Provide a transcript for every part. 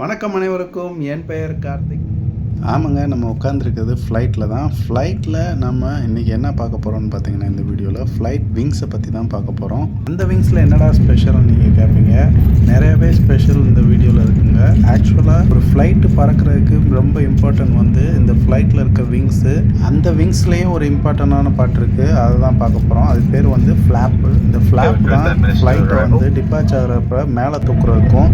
வணக்கம் அனைவருக்கும். என் பெயர் கார்த்திக். ஆமாங்க நம்ம உட்காந்துருக்கிறது ஃப்ளைட்டில் தான். ஃப்ளைட்டில் நம்ம இன்றைக்கி என்ன பார்க்க போகிறோம்னு பார்த்தீங்கன்னா இந்த வீடியோவில் ஃப்ளைட் விங்ஸை பற்றி தான் பார்க்க போகிறோம் அந்த விங்ஸில் என்னடா ஸ்பெஷல்னு நீங்கள் கேட்பீங்க நிறையவே ஸ்பெஷல் இந்த வீடியோவில் இருக்குங்க. ஆக்சுவலாக ஒரு ஃப்ளைட்டு பறக்கிறதுக்கு ரொம்ப இம்பார்ட்டன்ட் வந்து இந்த ஃப்ளைட்டில் இருக்க விங்ஸு அந்த விங்ஸ்லேயும் ஒரு இம்பார்ட்டண்டான பாட்டு இருக்குது அதை தான் பார்க்க போகிறோம் அது பேர் வந்து ஃப்ளாப்பு இந்த ஃப்ளாப் தான் ஃப்ளைட்டை வந்து டிப்பாச் ஆகிறப்ப மேலே தூக்குறதுக்கும்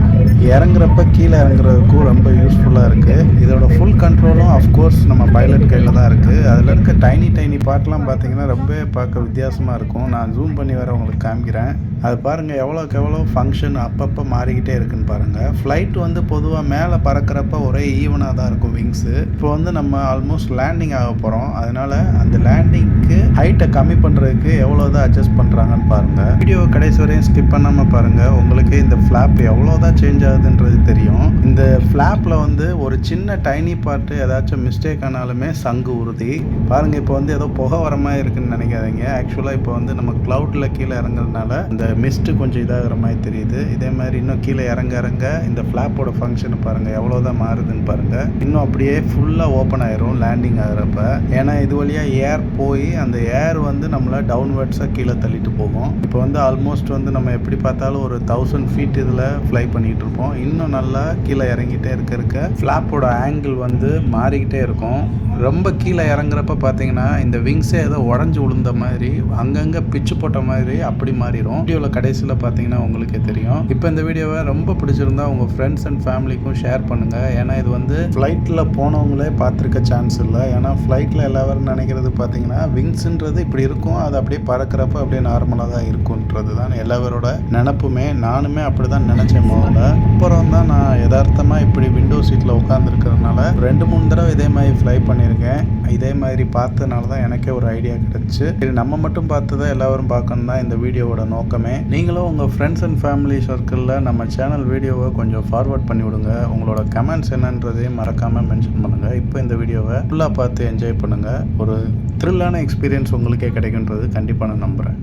இறங்குறப்ப கீழே இறங்குறதுக்கும் ரொம்ப யூஸ்ஃபுல்லாக இருக்குது இதோட ஃபுல் கண்ட்ரோலும் அஃப்கோர்ஸ் நம்ம பைலட் கையில் தான் இருக்குது அதில் இருக்க டைனி டைனி பார்ட்லாம் பார்த்தீங்கன்னா ரொம்ப பார்க்க வித்தியாசமாக இருக்கும். நான் ஜூம் பண்ணி வர உங்களுக்கு காமிக்கிறேன். அது பாருங்கள் எவ்வளோக்கு எவ்வளோ ஃபங்க்ஷன் அப்பப்போ மாறிக்கிட்டே இருக்குன்னு பாருங்கள் ஃப்ளைட் வந்து பொதுவாக மேலே பறக்கிறப்ப ஒரே ஈவனாக தான் இருக்கும் விங்ஸு இப்போ வந்து நம்ம ஆல்மோஸ்ட் லேண்டிங் ஆக போகிறோம் அதனால் அந்த லேண்டிங்க்கு ஹைட்டை கம்மி பண்ணுறதுக்கு எவ்வளோ தான் அட்ஜஸ்ட் பண்ணுறாங்கன்னு பாருங்கள் வீடியோ கடைசி வரையும் ஸ்கிப் பண்ணாமல் பாருங்கள் உங்களுக்கு இந்த ஃப்ளாப் எவ்வளோ தான் சேஞ்ச் ஆகுதுன்றது தெரியும். இந்த ஃப்ளாப்பில் வந்து ஒரு சின்ன டைனி பார்ட்டு ஏதாச்சும் மிஸ்டேக் ஆனாலுமே சங்கு உறுதி பாருங்கள் இப்போ வந்து ஏதோ புகை வர மாதிரி இருக்குன்னு நினைக்காதீங்க. ஆக்சுவலாக இப்போ வந்து நம்ம க்ளவுட்டில் கீழே இறங்குறதுனால இந்த மிஸ்ட்டு கொஞ்சம் இதாகிற மாதிரி தெரியுது. இதே மாதிரி இன்னும் கீழே இறங்க இறங்க இந்த ஃப்ளாப்போட ஃபங்க்ஷனை பாருங்கள் எவ்வளோ தான் மாறுதுன்னு பாருங்கள் இன்னும் அப்படியே ஃபுல்லாக ஓப்பன் ஆயிரும் லேண்டிங் ஆகிறப்ப. ஏன்னா இது வழியாக ஏர் போய் அந்த ஏர் வந்து நம்மளை டவுன்வர்ட்ஸாக கீழே தள்ளிட்டு போகும். இப்போ வந்து ஆல்மோஸ்ட் வந்து நம்ம எப்படி பார்த்தாலும் ஒரு தௌசண்ட் ஃபீட் இதில் ஃப்ளை பண்ணிகிட்டு இருப்போம். இன்னும் நல்லா கீழே இறங்கிட்டே இருக்க இருக்க ஃப்ளாப்போட ஆங்கிள் வந்து மாறிக்கிட்டே இருக்கும். ரொம்ப கீழே இறங்குறப்ப பார்த்தீங்கன்னா இந்த விங்ஸே ஏதோ உடஞ்சி விழுந்த மாதிரி அங்கங்கே பிச்சு போட்ட மாதிரி அப்படி மாறிடும் வீடியோவில் கடைசியில் பார்த்தீங்கன்னா உங்களுக்கே தெரியும். இப்போ இந்த வீடியோவை ரொம்ப பிடிச்சிருந்தா உங்கள் ஃப்ரெண்ட்ஸ் அண்ட் ஃபேமிலிக்கும் ஷேர் பண்ணுங்கள் ஏன்னா இது வந்து ஃப்ளைட்டில் போனவங்களே பார்த்துருக்க சான்ஸ் இல்லை. ஏன்னா ஃப்ளைட்டில் எல்லாரும் நினைக்கிறது பார்த்தீங்கன்னா விங்ஸ்ன்றது இப்படி இருக்கும். அது அப்படியே பறக்கிறப்ப அப்படியே நார்மலாக தான் இருக்குன்றது தான் எல்லாரோட நினப்புமே. நானுமே அப்படி தான் நினச்சேன் முதல்ல. அப்புறம் தான் நான் யதார்த்தமாக இப்படி விண்டோ சீட்டில் உட்காந்துருக்கிறதுனால ரெண்டு மூணு தடவை இதே மாதிரி ஃப்ளை பண்ணியிருக்கேன். இதே மாதிரி பார்த்ததுனால தான் எனக்கே ஒரு ஐடியா கிடச்சி. சரி நம்ம மட்டும் பார்த்ததை எல்லாரும் பார்க்கணும் தான் இந்த வீடியோவோட நோக்கமே. நீங்களும் உங்கள் ஃப்ரெண்ட்ஸ் அண்ட் ஃபேமிலி சர்க்கிளில் நம்ம சேனல் வீடியோவை கொஞ்சம் ஃபார்வர்ட் பண்ணி விடுங்க. உங்களோட கமெண்ட்ஸ் என்னன்றதையும் மறக்காமல் மென்ஷன் பண்ணுங்கள் இப்போ இந்த வீடியோவை ஃபுல்லாக பார்த்து என்ஜாய் பண்ணுங்கள் ஒரு த்ரில்லான எக்ஸ்பீரியன்ஸ் உங்களுக்கே கிடைக்குன்றது கண்டிப்பாக நான் நம்புகிறேன்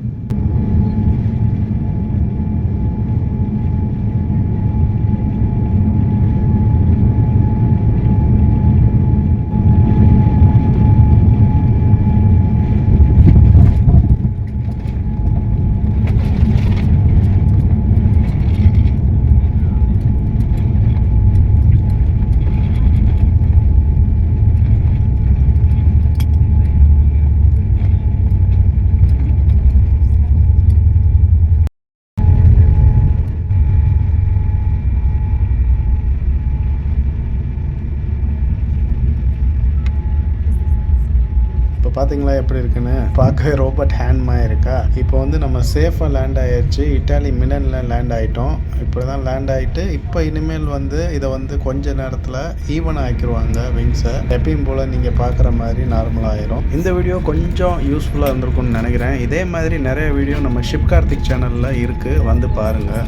பார்த்தீங்களா எப்படி இருக்குன்னு? பார்க்கவே ரோபோட் ஹேண்ட் மாதிரி இருக்கா? இப்போ வந்து நம்ம சேஃபாக லேண்ட் ஆயிடுச்சு இட்டாலி மிலனில் லேண்ட் ஆகிட்டோம் இப்படி தான் லேண்ட் ஆகிட்டு இப்போ இனிமேல் வந்து இதை வந்து கொஞ்ச நேரத்தில் ஈவன் ஆக்கிடுவாங்க விங்ஸை எப்பயும் போல் நீங்கள் பார்க்குற மாதிரி நார்மல் ஆயிரும். இந்த வீடியோ கொஞ்சம் யூஸ்ஃபுல்லாக இருந்திருக்கும்னு நினைக்கிறேன். இதே மாதிரி நிறைய வீடியோ நம்ம ஷிப் கார்த்திக் சேனலில் இருக்குது வந்து பாருங்கள்